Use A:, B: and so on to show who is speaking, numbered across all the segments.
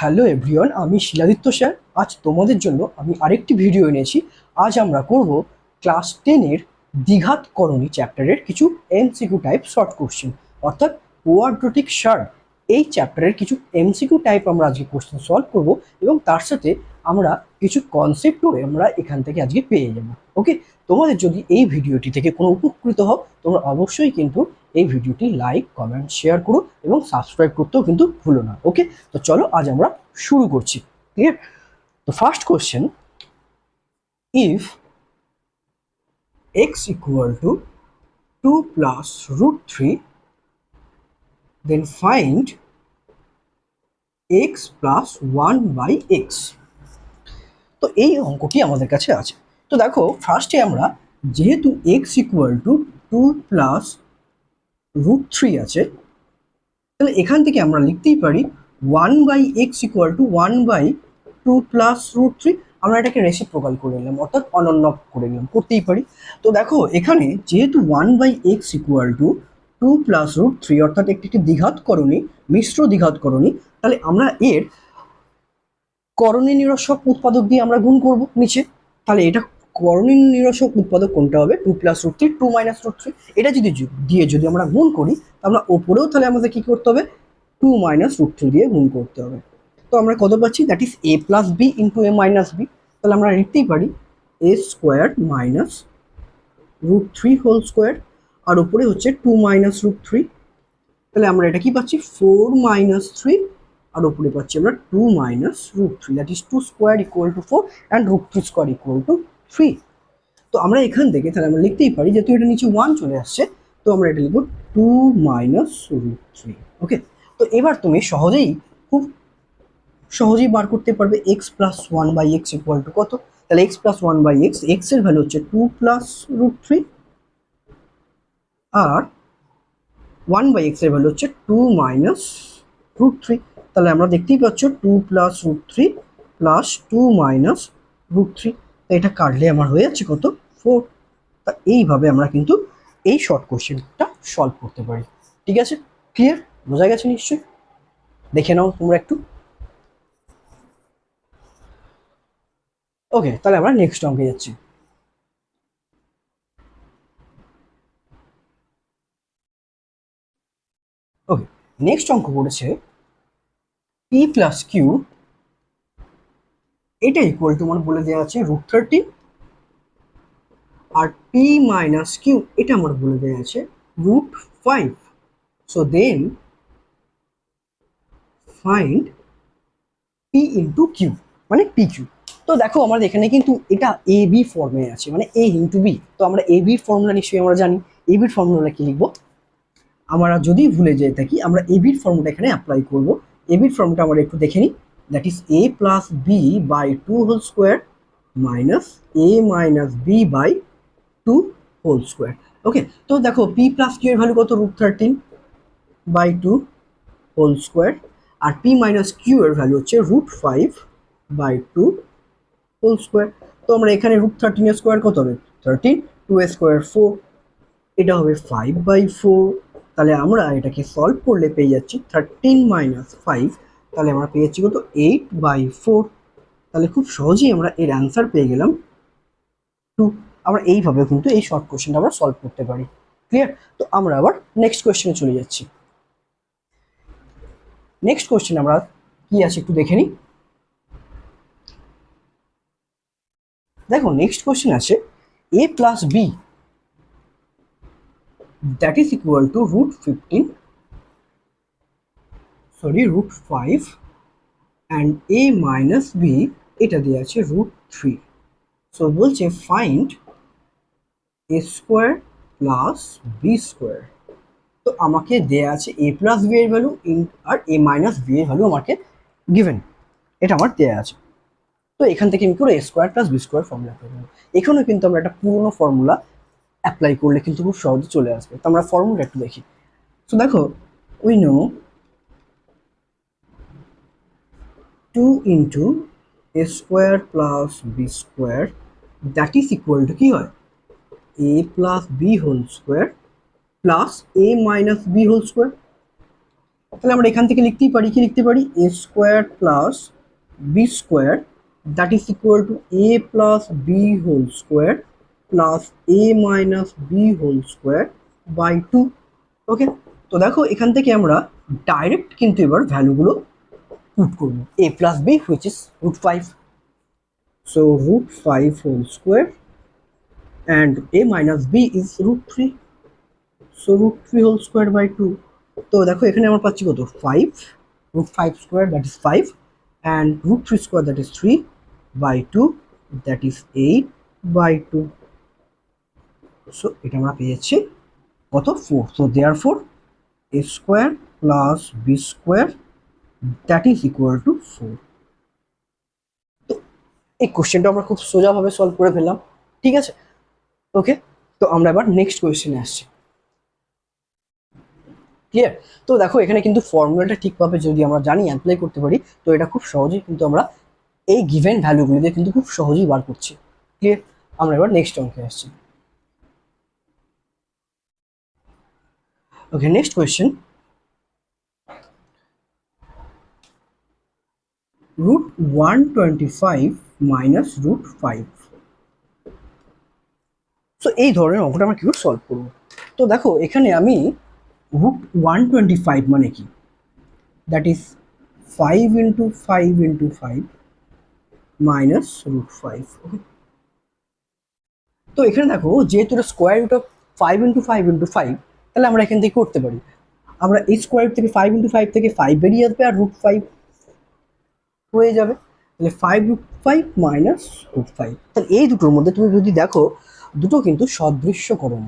A: Hello everyone আমি Siladitya sir. আজ তোমাদের জন্য আমি আরেকটি ভিডিও এনেছি। আজ আমরা করব ক্লাস টেনের দ্বিঘাত করণী চ্যাপ্টারের কিছু এমসিকিউ টাইপ শর্ট কোশ্চেন অর্থাৎ কোয়াড্রোটিক শার্ট এই চ্যাপ্টারের কিছু এমসিকিউ টাইপ আমরা আজকে কোশ্চেন সলভ করব এবং তার সাথে আমরা কিছু কনসেপ্টও আমরা এখান থেকে আজকে পেয়ে যাব। ওকে তোমাদের যদি এই ভিডিওটি থেকে কোনো উপকৃত হও, তোমরা অবশ্যই কিন্তু এই ভিডিওটি লাইক কমেন্ট শেয়ার করো এবং সাবস্ক্রাইব করতেও কিন্তু ভুলো না ওকে তো চলো আজ আমরা শুরু করছি ক্লিয়ার তো first question if x equal to two plus root three then find x plus one by x তো এই অঙ্কটি আমাদের কাছে আছে। তো দেখো ফার্স্টে আমরা যেহেতু x equal to two plus root three আছে, তাহলে এখান থেকে আমরা লিখতেই পারি one by x equal to one by two plus root three আমরা এটাকে রেসিপ্রোকাল করে নিলাম, অর্থাৎ অনন্য করে নিলাম, করতেই পারি। তো দেখো, এখানে যেহেতু one by x equal to two plus root three অর্থাৎ একটি একটি দ্বিঘাত করণী, মিশ্র দ্বিঘাত করণী, তাহলে আমরা এর করণী নিরসক উৎপাদক দিয়ে আমরা গুণ করব নিচে। তাহলে এটা করণী নিরসক উৎপাদক কোনটা হবে? Two plus root three two minus root three এটা যদি দিয়ে যদি আমরা গুণ করি আমরা ওপরেও তাহলে আমাদের কি করতে হবে? টু মাইনাস রুট থ্রি দিয়ে গুণ করতে হবে। তো আমরা কত পাচ্ছি? That is a plus b into a minus b তাহলে আমরা লিখতেই পারি a square minus root three whole square আর উপরে হচ্ছে টু মাইনাস রুট থ্রি তাহলে আমরা এটা কি পাচ্ছি? ফোর মাইনাস থ্রি আর উপরে পাচ্ছি আমরা two minus root three that is two square equal to four and root three square equal to three তো আমরা এখান থেকে তাহলে আমরা লিখতেই পারি যেহেতু এটা নিচে ওয়ান চলে আসছে। তো আমরা এটা লিখব two minus root three okay তো এবার তুমি সহজেই, খুব সহজেই বার করতে পারবে x plus one by x equal to কত? তাহলে x plus one by x এক্সের ভ্যালু হচ্ছে টু প্লাস রুট থ্রি আর ওয়ান বাই এক্সের ভ্যালু হচ্ছে টু মাইনাস রুট থ্রি তাহলে আমরা দেখতেই পাচ্ছ two plus root three plus two minus root three এটা কাটলে আমার হয়ে যাচ্ছে কত? ফোর তা এইভাবে আমরা কিন্তু এই শর্ট কোশ্চেনটা সলভ করতে পারি। ঠিক আছে? ক্লিয়ার বোঝা গেছে নিশ্চয়ই? দেখে নাও তোমরা একটু। ওকে তাহলে আমরা নেক্সট অঙ্কে যাচ্ছি। ওকে নেক্সট অঙ্ক পড়েছে পি প্লাস কিউ এটা ইকুয়াল টু আমার বলে দেওয়া আছে রুট থার্টি আর পি মাইনাস কিউ এটা আমার বলে দেওয়া আছে root five so then find p into q মানে পি কিউ তো দেখো আমাদের এখানে কিন্তু এটা এ বি ফর্মে আছে মানে এ ইন্টু বি তো আমরা এ বির ফর্মুলা নিশ্চয়ই আমরা জানি। এ বির ফর্মুলা কি লিখব? আমরা যদি ভুলে যেয়ে থাকি, আমরা এ বির ফর্মুলা এখানে অ্যাপ্লাই করব। এ বির ফর্মটা আমরা একটু দেখে নিই। That is a plus b by two whole square minus a minus b by two whole square okay তো দেখো পি প্লাস কিউ এর ভ্যালু কত? Root thirteen by two whole square R P minus Q এর value হচ্ছে root five by two whole square তো আমরা এখানে root থার্টিনের স্কোয়ার কত হবে? Thirteen two a square four এটা হবে ফাইভ বাই ফোর তাহলে আমরা এটাকে সলভ করলে পেয়ে যাচ্ছি থার্টিন মাইনাস ফাইভ তাহলে আমরা পেয়ে যাচ্ছি কত? এইট বাই ফোর তাহলে খুব সহজেই আমরা এর অ্যান্সার পেয়ে গেলাম। টু আমরা এইভাবে কিন্তু এই শর্ট কোশ্চেনটা আমরা সলভ করতে পারি। ক্লিয়ার তো আমরা আবার নেক্সট কোশ্চেনে চলে যাচ্ছি। নেক্সট কোশ্চেন আমরা কি আছে একটু দেখে নিই। দেখো নেক্সট কোশ্চেন আছে a plus b that is equal to root 15 sorry, root 5 and a minus b, এটা দিয়ে আছে root 3 so, বলছে find a square plus b square. তো আমাকে দেয়া আছে a plus b এর ভ্যালু আর a minus b এর ভ্যালু আমাকে given. এটা আমার দেয়া আছে। তো এখান থেকে আমি পুরো a square plus b square formula নেব এখানেও কিন্তু আমরা একটা পুরোনো ফর্মুলা অ্যাপ্লাই করলে কিন্তু খুব সহজে চলে আসবে। তো আমরা ফর্মুলা একটু দেখি। তো দেখো we know two into a square plus b square that is equal to কি হয়? A plus b whole square plus a minus b whole square তাহলে আমরা এখান থেকে লিখতেই পারি, কি লিখতে পারি? A square plus b square that is equal to a plus b whole square plus a minus b whole square by two okay তো দেখো, এখান থেকে আমরা ডাইরেক্ট কিন্তু এবার ভ্যালুগুলো পুট করব। A plus B which is root five so root five whole square and A minus B is root three so root three whole square by two তো দেখো, এখানে আমরা পাচ্ছি কত? Five root five square that is five and root three square that is three by two that is eight by two so এটা আমরা পেয়েছি কত? Four so there four A square plus B square that is equal to four তো এই কোশ্চেনটা আমরা খুব সোজাভাবে solve করে ফেললাম। ঠিক আছে? ওকে তো আমরা এবার নেক্সট কোয়েশ্চেনে আসছি। ক্লিয়ার তো দেখো, এখানে কিন্তু ফর্মুলাটা ঠিকভাবে যদি আমরা জানি অ্যাপ্লাই করতে পারি, তো এটা খুব সহজেই কিন্তু আমরা এই গিভেন ভ্যালুগুলি দিয়ে কিন্তু খুব সহজেই বার করছি। ক্লিয়ার আমরা এবার নেক্সট অঙ্কে আসছি। Okay next question root 125 minus root 5 so এই ধরনের অঙ্কটা আমরা কীভাবে সলভ করব? তো দেখো, এখানে আমি রুট ওয়ান টোয়েন্টি ফাইভ মানে কি? That is five into five into five minus root five okay তো এখানে দেখো, যেহেতু এটা square root of five into five into five তাহলে আমরা এখান থেকে করতে পারি। আমরা এই স্কোয়ার থেকে ফাইভ ইন্টু ফাইভ থেকে ফাইভ বেরিয়ে আসবে আর রুট ফাইভ হয়ে যাবে, তাহলে five root five minus root five তাহলে এই দুটোর মধ্যে তুমি যদি দেখো, দুটো কিন্তু সদৃশ্যকরণ।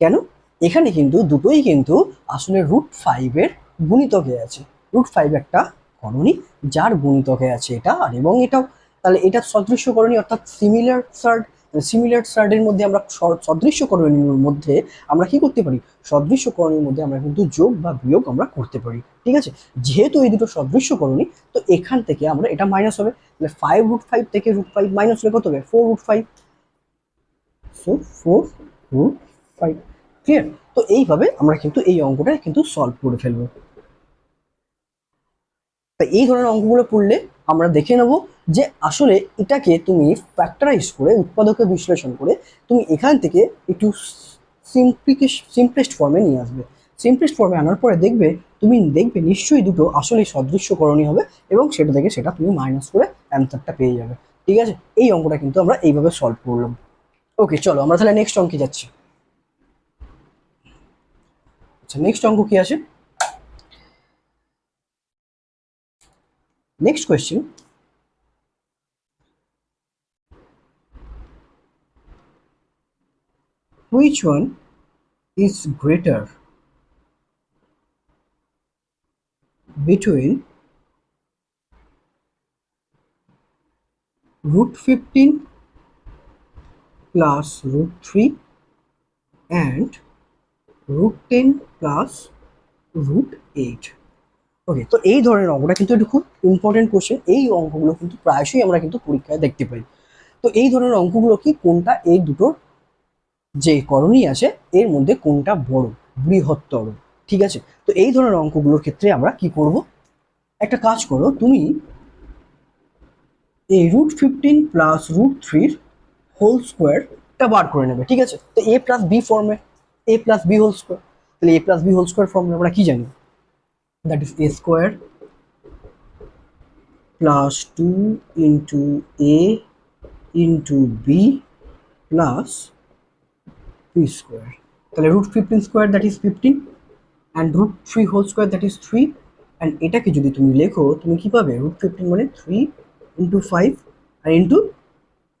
A: কেন? এখানে কিন্তু দুটোই কিন্তু আসলে রুট ফাইভের গুণিতকে আছে। রুট ফাইভ একটা করণী, যার গুণিতকে আছে এটা আর এবং এটাও। তাহলে এটা সদৃশ্যকরণী অর্থাৎ সিমিলার সার্ড সিমিলার সার্ডের মধ্যে আমরা সদৃশ্যকরণীর মধ্যে আমরা কি করতে পারি? সদৃশ্যকরণের মধ্যে আমরা কিন্তু যোগ বা বিয়োগ আমরা করতে পারি। ঠিক আছে? যেহেতু এই দুটো সদৃশ্যকরণী তো এখান থেকে আমরা এটা মাইনাস হবে। তাহলে ফাইভ রুট ফাইভ থেকে রুট ফাইভ মাইনাস হলে কত হবে? Four root five so four root five clear তো এইভাবে আমরা কিন্তু এই অঙ্কটা কিন্তু সলভ করে ফেলব। তা এই ধরনের অঙ্কগুলো পড়লে আমরা দেখে নেব যে আসলে এটাকে তুমি ফ্যাক্টরাইজ করে, উৎপাদকে বিশ্লেষণ করে তুমি এখান থেকে একটু সিম্পলিকেশ সিম্পলেস্ট ফর্মে নিয়ে আসবে। সিম্পলেস্ট ফর্মে আনার পরে দেখবে, তুমি দেখবে নিশ্চয়ই দুটো আসলে সদৃশ্যকরণই হবে এবং সেটা থেকে সেটা তুমি মাইনাস করে অ্যান্সারটা পেয়ে যাবে। ঠিক আছে? এই অঙ্কটা কিন্তু আমরা এইভাবে সলভ করলাম। ওকে চলো আমরা তাহলে নেক্সট অঙ্কে যাচ্ছি। আচ্ছা নেক্সট অঙ্ক কি আছে? Next question. Which one is greater between root 15 plus root 3 and root 10 plus root 8. ওকে তো এই ধরনের অঙ্কটা কিন্তু একটু খুব ইম্পর্টেন্ট কোশ্চেন এই অঙ্কগুলো কিন্তু প্রায়শই আমরা কিন্তু পরীক্ষায় দেখতে পাই। তো এই ধরনের অঙ্কগুলো কি কোনটা এই দুটোর যে করণী আছে, এর মধ্যে কোনটা বড়, বৃহত্তর? ঠিক আছে? তো এই ধরনের অঙ্কগুলোর ক্ষেত্রে আমরা কি করব? একটা কাজ করো, তুমি এই রুট ফিফটিন প্লাস রুট থ্রির হোল স্কোয়ারটা বার করে নেবে, ঠিক আছে? তো এ প্লাস বি ফর্মে a plus b whole square তাহলে a plus b whole square ফর্মে আমরা কি জানি? That is a square plus two into a into b plus p square তাহলে root fifteen square that is fifteen and root three whole square that is three and এটাকে যদি তুমি লেখো, তুমি কি পাবে? রুট ফিফটিন মানে থ্রি ইন্টু ফাইভ আর ইন্টু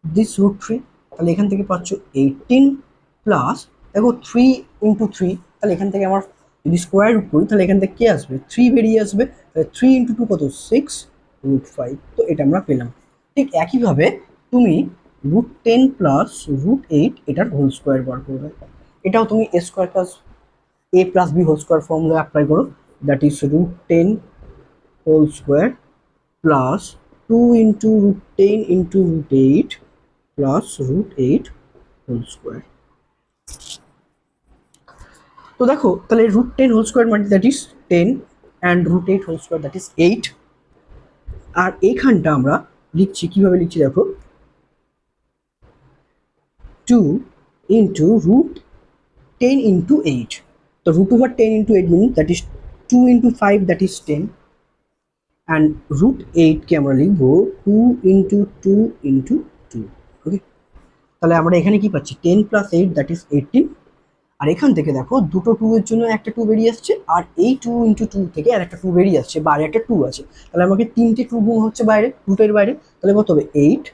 A: দিস রুট থ্রি তাহলে এখান থেকে পাচ্ছ এইটিন প্লাস দেখো থ্রি ইন্টু থ্রি তাহলে এখান থেকে আমার যদি স্কোয়ার রুট করি, তাহলে এখান থেকে কে আসবে? থ্রি বেরিয়ে আসবে। তাহলে থ্রি ইন্টু টু কত? সিক্স রুট ফাইভ তো এটা আমরা পেলাম। ঠিক একইভাবে তুমি root ten plus root eight এটার হোল স্কোয়ার বার করবে। এটাও তুমি a square plus a plus b whole square formula apply করো। That is root ten whole square plus two into root ten into root eight plus root eight whole square তো দেখো তাহলে root ten whole square মানে that is ten and root eight whole square that is eight আর এইখানটা আমরা লিখছি, কীভাবে লিখছি দেখো? Two into root ten into eight তো root over ten into eight minute that is two into five that is ten and root এইটকে আমরা লিখব two into two into two okay তাহলে আমরা এখানে কি পাচ্ছি? Ten plus eight that is eighteen আর এখান থেকে দেখো দুটো টু এর জন্য একটা টু বেরিয়ে আসছে, আর এই টু ইন্টু টু থেকে আর একটা টু বেরিয়ে আসছে বাইরে একটা টু আছে। তাহলে আমাকে তিনটে টু গুণ হচ্ছে বাইরে রুটের বাইরে। তাহলে কত হবে? এইট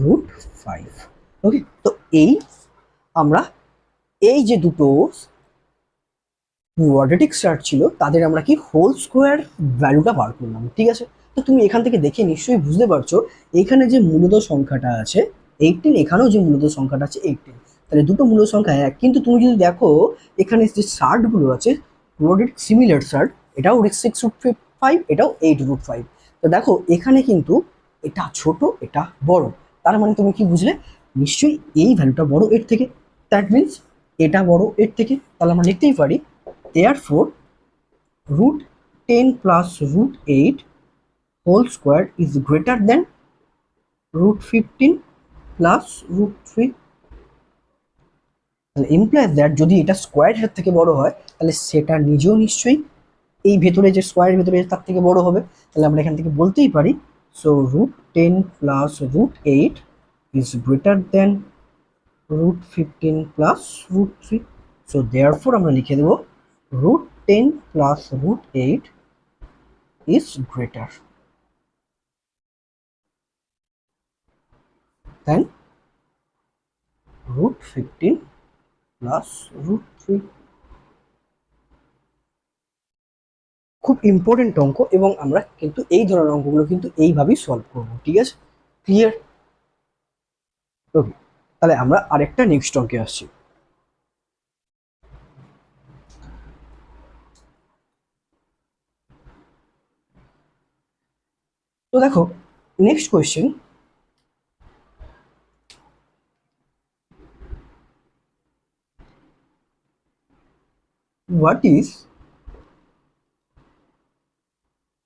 A: রুট ফাইভ ওকে তো এই আমরা এই যে দুটো কোয়াড্রেটিক স্টার্ট ছিল, তাদের আমরা কি হোল স্কোয়ার ভ্যালুটা বার করলাম, ঠিক আছে? তো তুমি এখান থেকে দেখে নিশ্চয়ই বুঝতে পারছ, এখানে যে মূলত সংখ্যাটা আছে এইটিন এখানেও যে মূলত সংখ্যাটা আছে এইটিন তাহলে দুটো মূল সংখ্যা এক। কিন্তু তুমি যদি দেখো, এখানে যে শার্টগুলো আছে কোয়াড্রেটিক সিমিলার শার্ট এটাও সিক্স রুট ফাইভ এটাও এইট রুট ফাইভ তো দেখো, এখানে কিন্তু এটা ছোট, এটা বড়। তার মানে তুমি কি বুঝলে? নিশ্চয়ই এই ভ্যালুটা বড় এর থেকে। দ্যাট মিনস এটা বড় এর থেকে। তাহলে আমরা লিখতেই পারি there four root ten plus root eight whole square is greater than root fifteen plus root three তাহলে ইমপ্লাইজ দ্যাট যদি এটা স্কোয়ার স্কোয়ারের থেকে বড় হয়, তাহলে সেটা নিজেও নিশ্চয়ই এই ভেতরে যে স্কোয়ারের ভেতরে তার থেকে বড় হবে। তাহলে আমরা এখান থেকে বলতেই পারি so root ten plus root eight is greater than root fifteen plus root three so therefore আমরা লিখে দেবো root 10 plus root 8 is greater than root 15 plus root 3 খুব ইম্পর্টেন্ট অঙ্ক এবং আমরা কিন্তু এই ধরনের অঙ্কগুলো কিন্তু এইভাবেই সলভ করব, ঠিক আছে? ক্লিয়ার ওকে তাহলে আমরা আরেকটা নেক্সট অঙ্কে আসছি। তো দেখো next question what is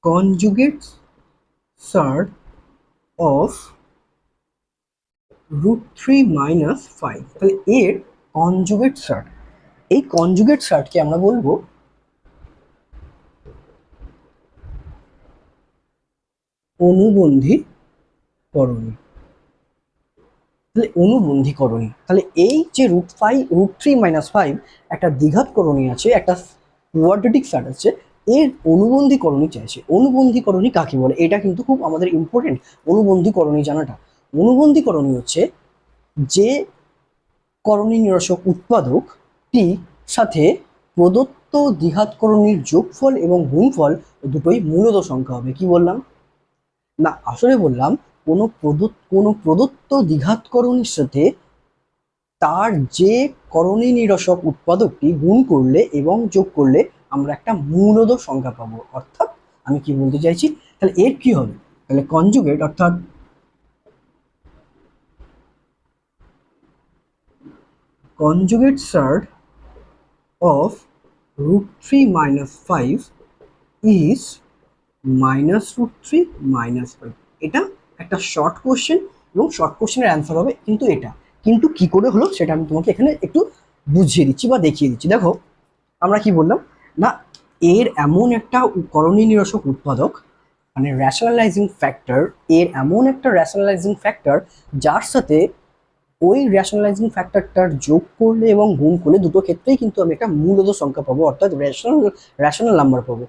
A: conjugate surd of root 3 minus 5 তাহলে এর কনজুগেট সার্ট এই কনজুগেট সার্টকে আমরা বলব অনুবন্ধী করণী তাহলে অনুবন্ধী করণী তাহলে এই যে root five root three minus five একটা দ্বিঘাত করণী আছে, একটা কোয়াড্রেটিক সার্ট আছে, এর অনুবন্ধীকরণী চাইছে। অনুবন্ধীকরণী কাকে বলে? এটা কিন্তু খুব আমাদের ইম্পর্টেন্ট অনুবন্ধীকরণী জানাটা। অনুবন্ধীকরণী হচ্ছে যে করণী নিরসক উৎপাদকটি সাথে প্রদত্ত দ্বিঘাতকরণীর যোগফল এবং গুণফল দুটোই মূলত সংখ্যা হবে। কি বললাম? না, আসলে বললাম কোনো প্রদত্ত কোনো প্রদত্ত দ্বিঘাতকরণের সাথে তার যে করণী নিরসক উৎপাদকটি গুণ করলে এবং যোগ করলে আমরা একটা মূলদ সংখ্যা পাবো। অর্থাৎ আমি কি বলতে চাইছি? তাহলে এর কি হবে? তাহলে কনজুগেট অর্থাৎ conjugate surd of root 3 minus 5 is minus root 3 minus 5 এটা একটা শর্ট কোশ্চেন এবং শর্ট কোশ্চেনের অ্যান্সার হবে কিন্তু এটা। কিন্তু কি করে হলো সেটা আমি তোমাকে এখানে একটু বুঝিয়ে দিচ্ছি বা দেখিয়ে দিচ্ছি। দেখো, আমরা কি বললাম? না, এর এমন একটা করণী নিরসক উৎপাদক মানে র্যাশনালাইজিং ফ্যাক্টর এর এমন একটা র্যাশনালাইজিং ফ্যাক্টর যার সাথে ওই র্যাশনালাইজিং ফ্যাক্টরটার যোগ করলে এবং গুণ করলে দুটো ক্ষেত্রেই কিন্তু আমি একটা মূলত সংখ্যা পাবো, অর্থাৎ র্যাশনাল র্যাশনাল নাম্বার পাবো।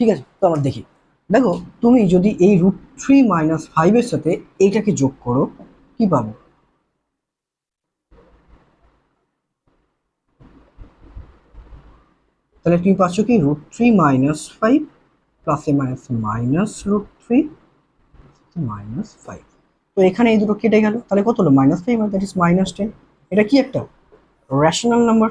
A: ঠিক আছে? তো আমরা দেখি। দেখো, তুমি যদি এই রুট থ্রি মাইনাস ফাইভের সাথে এইটাকে যোগ করো, কি পাবো? তাহলে তুমি পাচ্ছ কি? রুট থ্রি মাইনাস ফাইভ প্লাসে minus minus root three minus five তো এখানে এই দুটো কেটে গেল। তাহলে কত হলো? Minus five that is minus ten এটা কি একটা? Rational number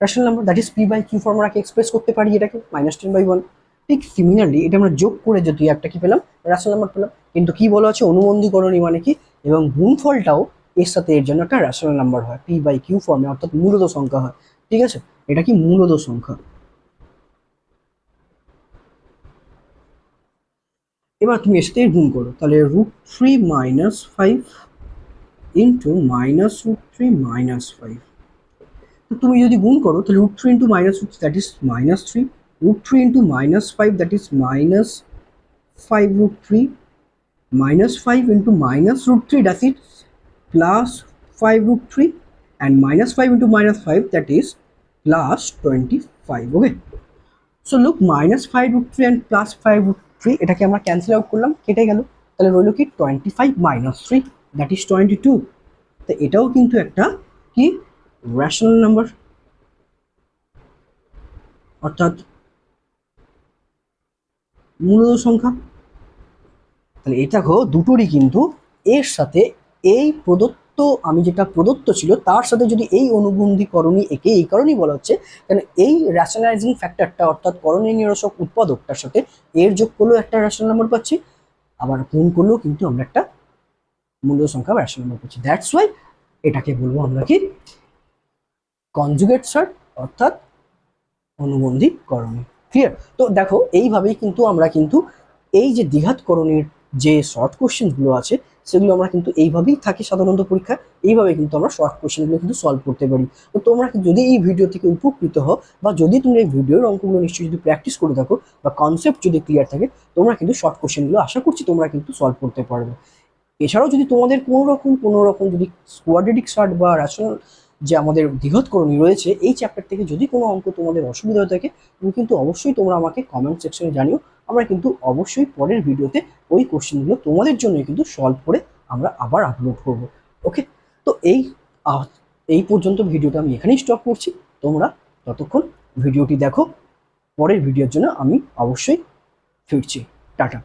A: rational number that is p by q ফর্মুলাকে express করতে পারি এটাকে মাইনাস টেন বাই ওয়ান ঠিক সিমিলারলি এটা আমরা যোগ করে যদি একটা কি পেলাম র্যাশনাল নাম্বার পেলাম। কিন্তু কি বলা আছে? অনুবন্ধীকরণী মানে কি? এবং গুণফলটাও এর সাথে এর জন্য একটা রেশনাল নাম্বার হয়। পি বাই কিউ ফর্মে অর্থাৎ মূলত সংখ্যা হয়। ঠিক আছে? এটা কি মূলত সংখ্যা? এবার তুমি এর সাথে গুণ করো। তাহলে root three minus five into minus root three minus five তো তুমি যদি গুণ করো, তাহলে root three into minus that is minus three root three into minus five that is minus five root three minus five into minus root three that is plus five root three and minus five into minus five that is plus twenty five okay so look minus five root three and plus five root three এটাকে আমরা cancel out করলাম, কেটে গেল। তাহলে রইল কি? Twenty five minus three that is twenty two তো এটাও কিন্তু একটা কি? রেশনাল নাম্বার অর্থাৎ মূলত সংখ্যা? তাহলে এটা দেখো, দুটোরই কিন্তু এর সাথে এই প্রদত্ত, আমি যেটা প্রদত্ত ছিল, তার সাথে যদি এই অনুবন্ধীকরণী একে, এই কারণেই বলা হচ্ছে কারণ এই র্যাশনালাইজিং ফ্যাক্টরটা অর্থাৎ করণীয় নিরসক উৎপাদকটার সাথে এর যোগ করলেও একটা র্যাশনাল নাম্বার পাচ্ছি, আবার গুণ করলেও কিন্তু আমরা একটা মূল্য সংখ্যা বা র্যাশনাল নাম্বার পাচ্ছি। দ্যাটস ওয়াই এটাকে বলব আমরা কি কনজুগেট সার্ট অর্থাৎ অনুবন্ধীকরণী ক্লিয়ার তো দেখো, এইভাবেই কিন্তু আমরা কিন্তু এই যে দ্বিঘাতকরণের যে শর্ট কোশ্চেনগুলো আছে, সেগুলো আমরা কিন্তু এইভাবেই থাকি সাধারণত পরীক্ষা। এইভাবে কিন্তু আমরা শর্ট কোশ্চেনগুলো কিন্তু সলভ করতে পারি। তো তোমরা যদি এই ভিডিও থেকে উপকৃত হও, বা যদি তুমি এই ভিডিওর অঙ্কগুলো নিশ্চয়ই যদি প্র্যাকটিস করে থাকো, বা কনসেপ্ট যদি ক্লিয়ার থাকে, তোমরা কিন্তু শর্ট কোশ্চেনগুলো আশা করছি তোমরা কিন্তু সলভ করতে পারবে। এছাড়াও যদি তোমাদের কোনো রকম কোনো রকম যদি কোয়াড্রেটিক শর্ট বা রেশনাল যে আমাদের দ্বিঘাতকরণী রয়েছে, এই চ্যাপ্টার থেকে যদি কোনো অঙ্ক তোমাদের অসুবিধা হয়ে থাকে, তুমি কিন্তু অবশ্যই তোমরা আমাকে কমেন্ট সেকশনে জানিও। আমরা কিন্তু অবশ্যই পরের ভিডিওতে ওই কোশ্চেনগুলো তোমাদের জন্য কিন্তু সলভ করে আমরা আবার আপলোড করব। ওকে তো এই এই পর্যন্ত ভিডিওটা আমি এখানেই স্টপ করছি। তোমরা ততক্ষণ ভিডিওটি দেখো। পরের ভিডিওর জন্য আমি অবশ্যই ফিরছি। টাটা।